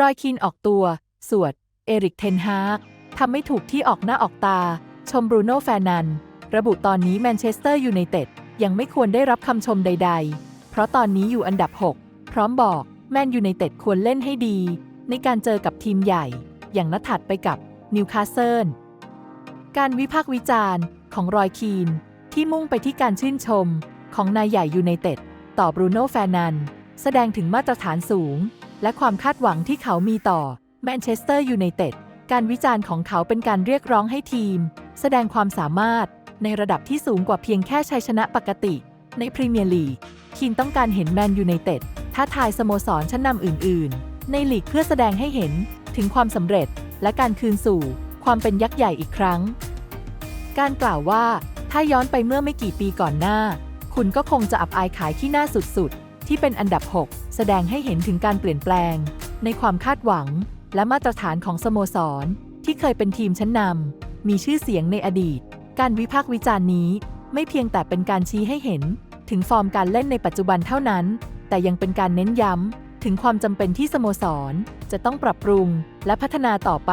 รอยคีนออกตัว สวด เอริกเทนฮากทำไม่ถูกที่ออกหน้าออกตา ชมบรูโน่แฟนัน ระบุตอนนี้แมนเชสเตอร์ยูไนเต็ดยังไม่ควรได้รับคำชมใด ๆ เพราะตอนนี้อยู่อันดับ 6 พร้อมบอก แมนยูไนเต็ดควรเล่นให้ดี ในการเจอกับทีมใหญ่ อย่างนัดถัดไปกับนิวคาสเซิลการวิพากษ์วิจารณ์ของรอยคีน ที่มุ่งไปที่การชื่นชม ของนายใหญ่ยูไนเต็ดต่อบรูโน่แฟนัน แสดงถึงมาตรฐานสูง และความคาดหวังที่เขามีต่อแมนเชสเตอร์ยูไนเต็ด การวิจารณ์ของเขาเป็นการเรียกร้องให้ทีม แสดงความสามารถในระดับที่สูงกว่าเพียงแค่ชัยชนะปกติ ในพรีเมียร์ลีกคีนต้องการเห็นแมนยูไนเต็ดท้าทายสโมสรชั้นนำอื่น ๆ ในลีกเพื่อแสดงให้เห็นถึงความสำเร็จและการคืนสู่ ความเป็นยักษ์ใหญ่อีกครั้ง การกล่าวว่าถ้าย้อนไปเมื่อไม่กี่ปีก่อนหน้า คุณก็คงจะอับอายขายที่หน้าสุด ๆ ที่เป็นอันดับ 6 แสดงให้เห็นถึงการเปลี่ยนแปลง ในความคาดหวัง และมาตรฐานของสโมสร ที่เคยเป็นทีมชั้นนำมีชื่อเสียงในอดีต การวิพากษ์วิจารณ์นี้ ไม่เพียงแต่เป็นการชี้ให้เห็น ถึงฟอร์มการเล่นในปัจจุบันเท่านั้น แต่ยังเป็นการเน้นย้ำถึงความจำเป็นที่สโมสร จะต้องปรับปรุงและพัฒนาต่อไป